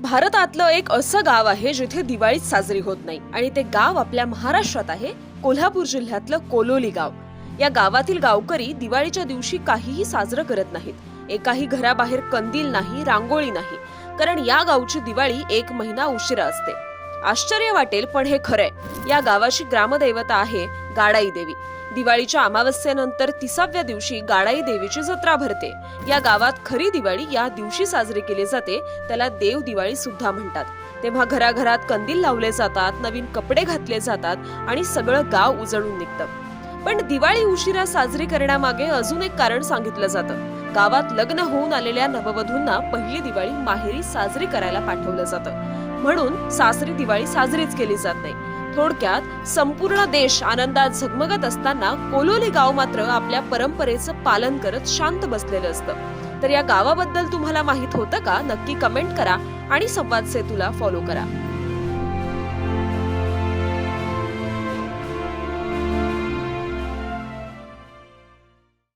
भारतातलं एक असं गाव आहे जिथे दिवाळीच साजरी होत नाही. आणि ते गाव आपल्या महाराष्ट्रात आहे कोल्हापूर जिल्ह्यातलं कोलोली गाव. या गावातील गावकरी दिवाळीच्या दिवशी काहीही साजरं करत नाहीत. एकाही घराबाहेर कंदील नाही रांगोळी नाही. कारण या गावची दिवाळी एक महिना उशिरा असते. आश्चर्य वाटेल पण हे खरंय. या गावाची ग्रामदैवता आहे गाडाई देवी. दिवाळीच्या अमावस्येनंतर तिसाव्या दिवशी गाडाई देवीची जत्रा भरते. या गावात खरी दिवाळी या दिवशी साजरी केली जाते. त्याला देव दिवाळी सुद्धा म्हणतात. तेव्हा घराघरात कंदील लावले जातात नवीन कपडे घातले जातात आणि सगळं गाव उजळून निघतं. पण दिवाळी उशिरा साजरी करण्यामागे अजून एक कारण सांगितलं जातं. गावात लग्न होऊन आलेल्या नववधूंना पहिली दिवाळी माहेरी साजरी करायला पाठवलं जातं. म्हणून सासरी दिवाळी साजरीच केली जात नाही. थोडक्यात संपूर्ण देश आनंदात झगमगत असताना कोलोली गाव मात्र आपल्या परंपरेचं पालन करत शांत बसलेलं असतं. तर या गावाबद्दल तुम्हाला माहीत होतं का? नक्की कमेंट करा आणि संवाद सेतूला फॉलो करा.